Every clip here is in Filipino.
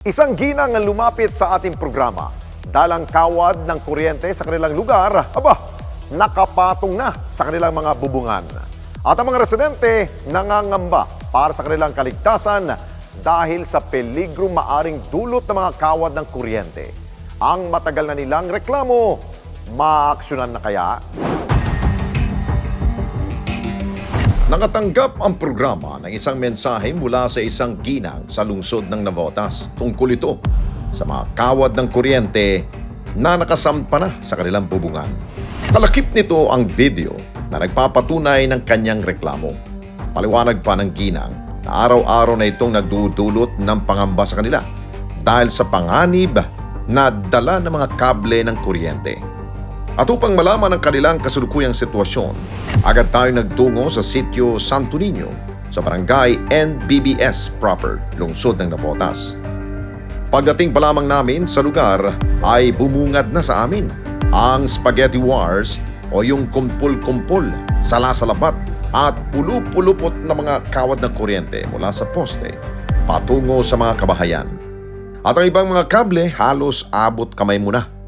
Isang ginang ang lumapit sa ating programa. Dalang kawad ng kuryente sa kanilang lugar, aba, nakapatong na sa kanilang mga bubungan. At ang mga residente nangangamba para sa kanilang kaligtasan dahil sa peligro maaring dulot ng mga kawad ng kuryente. Ang matagal na nilang reklamo, maaksyonan na kaya? Nakatanggap ang programa ng isang mensahe mula sa isang ginang sa lungsod ng Navotas tungkol ito sa mga kawad ng kuryente na nakasampa na sa kanilang bubungan. Kalakip nito ang video na nagpapatunay ng kanyang reklamo. Paliwanag pa ng ginang na araw-araw na itong nagdudulot ng pangamba sa kanila dahil sa panganib na dala ng mga kable ng kuryente. At upang malaman ang kanilang kasulukuyang sitwasyon, agad tayo nagtungo sa sitio Santo Niño sa barangay NBBS proper, lungsod ng Napotas. Pagdating pa lamang namin sa lugar ay bumungad na sa amin ang spaghetti wars o yung kumpul-kumpul, sala-salabat at pulu-pulupot na mga kawad ng kuryente mula sa poste patungo sa mga kabahayan. At ang ibang mga kable halos abot kamay mo na.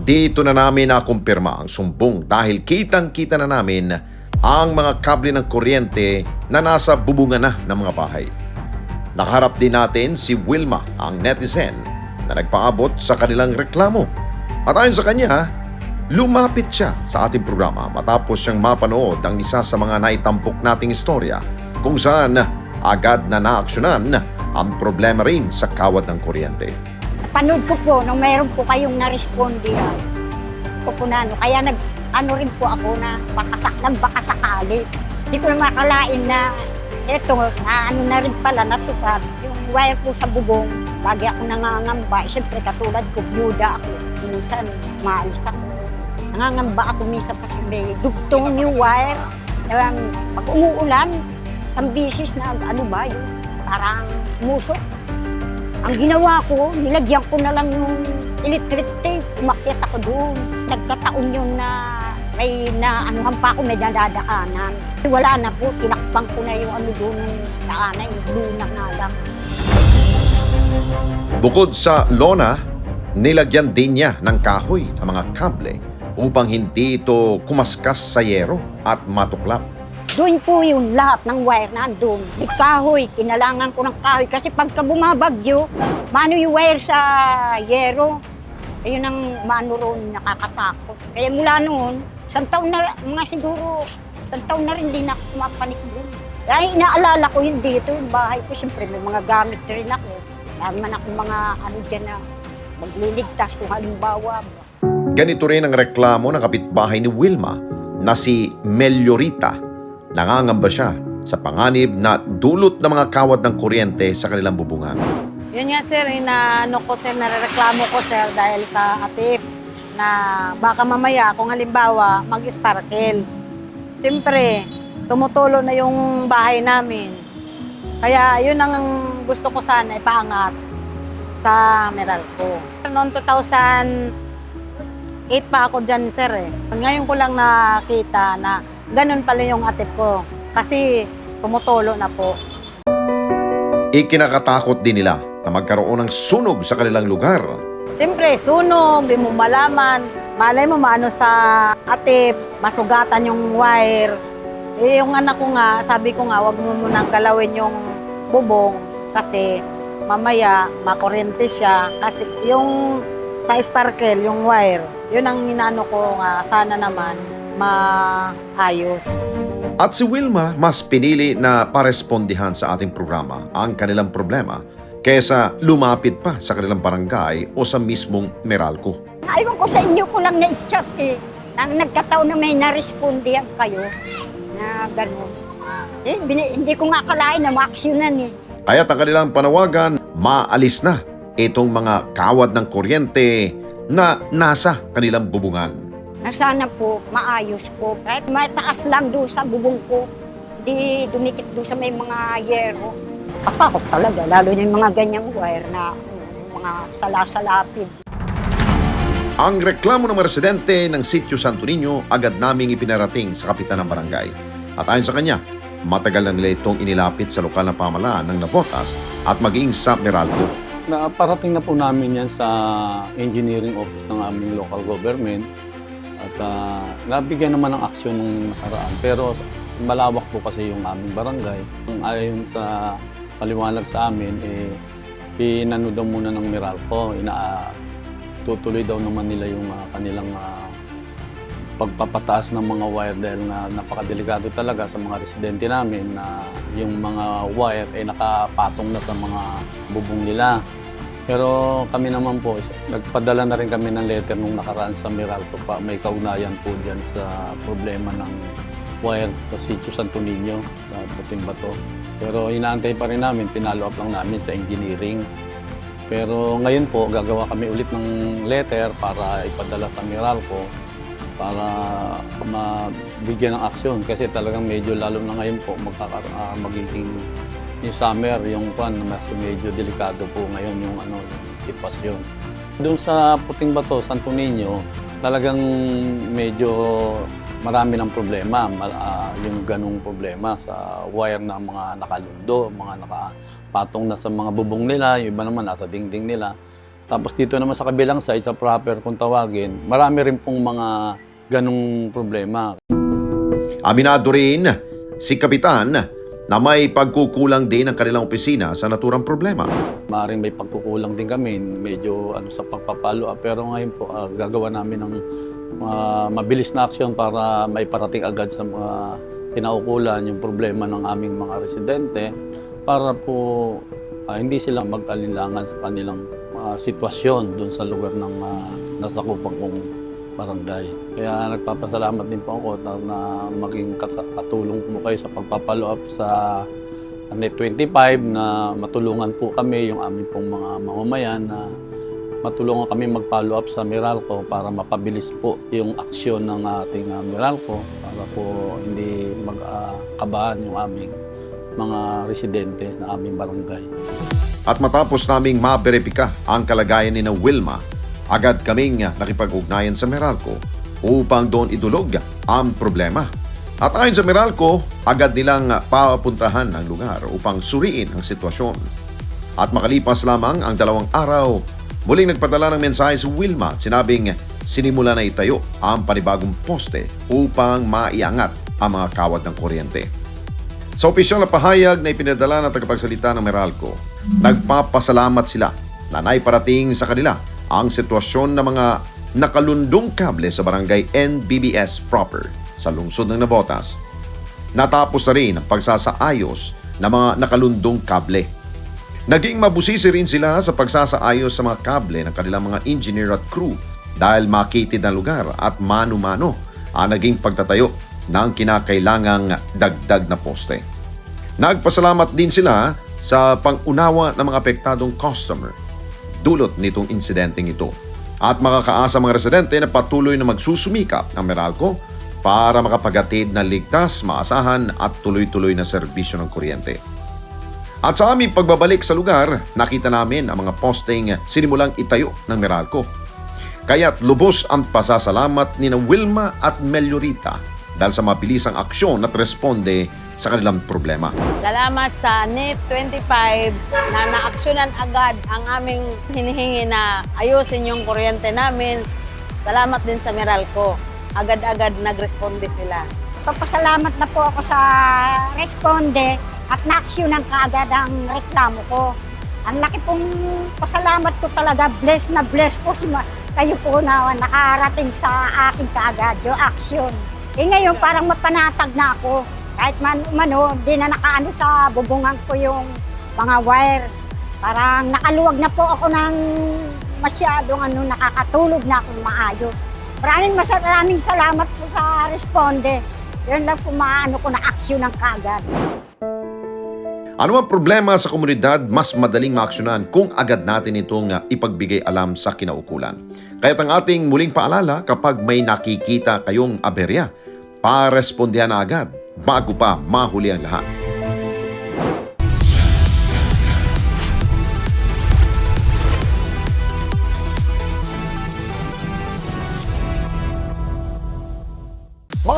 Dito na namin nakumpirma ang sumbong dahil kitang-kita na namin ang mga kable ng kuryente na nasa bubungan na ng mga bahay. Nakaharap din natin si Wilma, ang netizen, na nagpaabot sa kanilang reklamo. At ayon sa kanya, lumapit siya sa ating programa matapos siyang mapanood ang isa sa mga naitampok nating istorya kung saan agad na naaksyonan ang problema rin sa kawad ng kuryente. Panood ko po nung mayroon po kayong na-responde na ano. Kaya nag, ano rin po ako na baka, nagbaka sakali. Hindi ko makalain na eto, na ano na rin pala natupad. Yung wire po sa bubong, lagi ako nangangamba. Eh, Siyempre katulad ko, byuda ako. Minsan, maalis ako. Nangangamba ako minsan pa sa may dugtong yung wire. Um, pag umuulan, isang bisis na ano ba yun, parang musok. Ang ginawa ko, nilagyan ko na lang yung electric tape. Umakyat ako doon. Nagkataon yun na may na anuhan pa ako, may nadadaanan. Wala na po, tinakpang ko na yung ano doon, daanan, yung blue na nga lang. Bukod sa lona, nilagyan din niya ng kahoy ang mga kable upang hindi ito kumaskas sa yero at matuklap. Doon po yung lahat ng wire nandun. May kahoy, kinalangan ko ng kahoy. Kasi pagka bumabagyo, mano yung wire sa yero. Ayun ang mano ron, nakakatakot. Kaya mula noon, isang taon na, mga siguro, isang taon na rin din ako mapanik doon. Kaya inaalala ko yun dito, yung bahay ko. Siyempre, may mga gamit rin ako. Dahil man ako mga ano dyan na magliligtas kung halimbawa. Ganito rin ang reklamo ng kapitbahay ni Wilma na si Meliorita. Nangangamba siya sa panganib na dulot ng mga kawad ng kuryente sa kanilang bubungan. Yun nga sir, inaano ko sir, narereklamo ko sir dahil sa atip na baka mamaya kung halimbawa mag-sparkle. Siyempre, tumutulo na yung bahay namin. Kaya yun ang gusto ko sana ipaangat sa Meralco. Noong 2008 pa ako dyan sir eh. Ngayon ko lang nakita na ganun pala yung atip ko. Kasi tumutulo na po. Ikinakatakot din nila na magkaroon ng sunog sa kanilang lugar. Siyempre, sunog, di mo malaman. Malay mo maano sa atip, masugatan yung wire. Eh, yung anak ko nga, sabi ko nga, wag mo munang galawin yung bubong kasi mamaya makurente siya. Kasi yung sa sparkle, yung wire, yun ang inaano ko nga, sana naman maayos. At si Wilma mas pinili na parespondihan sa ating programa ang kanilang problema kaysa lumapit pa sa kanilang barangay o sa mismong Meralco. Aywan ko sa inyo ko lang na-chat eh. Nang nagkataon na may na-respondihan kayo na gano'n. Eh, hindi ko nga akalain na ma-actionan eh. Kaya't ang kanilang panawagan, maalis na itong mga kawad ng kuryente na nasa kanilang bubungan. Na sana po maayos po. Kahit mataas lang doon sa bubong ko, di dumikit doon sa may mga yero. Kapakot talaga, lalo na yung mga ganyang wire na um, mga salasalapid. Ang reklamo ng mga residente ng Sitio Santo Niño agad naming ipinarating sa kapitan ng barangay. At ayon sa kanya, matagal na nila itong inilapit sa lokal na pamalaan ng Navotas at maging sa Meralco Na, parating na po namin yan sa engineering office ng aming local government. At ah, nabigyan naman ng aksyon nung nakaraan. Pero malawak po kasi yung aming barangay. Kung Ayon sa paliwanag sa amin, eh, pinano daw muna ng Meralco. Ina, tutuloy daw naman nila yung ah, kanilang ah, pagpapataas ng mga wire dahil na napakadelikado talaga sa mga residente namin na yung mga wire ay nakapatong na sa mga bubong nila. Pero kami naman po, nagpadala na rin kami ng letter nung nakaraan sa Meralco pa. May kaugnayan po dyan sa problema ng wire sa sitio Santo Niño, sa Puting Bato. Pero inaantay pa rin namin, pinalo up lang namin sa engineering. Pero ngayon po, gagawa kami ulit ng letter para ipadala sa Meralco para mabigyan ng aksyon kasi talagang medyo lalo na ngayon po magkaka, ah, magiging yung summer, yung kwan, mas medyo delikado po ngayon yung ano, sitwasyon. Doon sa Puting Bato, Santo Niño, talagang medyo marami ng problema, ma- ah, yung ganong problema sa wire na mga nakalundo, mga nakapatong na sa mga bubong nila, yung iba naman nasa dingding nila. Tapos dito naman sa kabilang side, sa proper kung tawagin, marami rin pong mga ganong problema. Aminado rin si Kapitan na may pagkukulang din ang kanilang opisina sa naturang problema. Maaaring may pagkukulang din kami, medyo ano sa pagpapalo up. Pero ngayon po, ah, gagawa namin ng ah, mabilis na aksyon para maiparating agad sa mga kinaukulan yung problema ng aming mga residente para po ah, hindi sila mag-alinlangan sa kanilang ah, sitwasyon doon sa lugar ng uh, nasakupan kong barangay. Kaya nagpapasalamat din po ako na, na maging katulong mo kayo sa pagpapalo up sa Net 25 na matulungan po kami yung aming pong mga mamamayan na matulungan kami mag-follow up sa Meralco para mapabilis po yung aksyon ng ating uh, Meralco para po hindi magkabahan yung aming mga residente na aming barangay. At matapos naming maberipika ang kalagayan ni na Wilma, agad kaming nakipag-ugnayan sa Meralco upang doon idulog ang problema. At ayon sa Meralco, agad nilang papuntahan ang lugar upang suriin ang sitwasyon. At makalipas lamang ang dalawang araw, muling nagpadala ng mensahe si Wilma sinabing sinimula na itayo ang panibagong poste upang maiangat ang mga kawad ng kuryente. Sa opisyal na pahayag na ipinadala ng tagapagsalita ng Meralco, nagpapasalamat sila na naiparating sa kanila ang sitwasyon ng mga nakalundong kable sa barangay NBBS proper sa lungsod ng Navotas. Natapos na rin ang pagsasaayos ng mga nakalundong kable. Naging mabusisi rin sila sa pagsasaayos sa mga kable ng kanilang mga engineer at crew dahil makitid na lugar at mano-mano ang naging pagtatayo ng kinakailangang dagdag na poste. Nagpasalamat din sila sa pangunawa ng mga apektadong customer dulot nitong insidenteng ito. At makakaasa mga residente na patuloy na magsusumikap ng Meralco para makapagatid na ligtas, maasahan at tuloy-tuloy na serbisyo ng kuryente. At sa aming pagbabalik sa lugar, nakita namin ang mga posting sinimulang itayo ng Meralco. Kaya't lubos ang pasasalamat ni Wilma at Meliorita dahil sa mabilisang aksyon at responde sa kanilang problema. Salamat sa NET 25 na naaksyonan agad ang aming hinihingi na ayusin yung kuryente namin. Salamat din sa Meralco. Agad-agad nagresponde sila. Papasalamat na po ako sa responde at na-actionan kaagad ang reklamo ko. Ang laki pong pasalamat ko talaga. Bless na bless po si kayo po na nakarating sa akin kaagad yung action. Eh ngayon parang mapanatag na ako. Kahit man umano, di na nakaano sa bubungan ko yung mga wire. Parang nakaluwag na po ako ng masyadong ano, nakakatulog na akong maayos. Maraming maraming salamat po sa responde. Yun lang po maano ko na aksyon ng kaagad. Ano ang problema sa komunidad, mas madaling maaksyonan kung agad natin itong uh, ipagbigay alam sa kinaukulan. Kaya't ang ating muling paalala kapag may nakikita kayong aberya, parespondihan na agad bago pa mahuli ang lahat.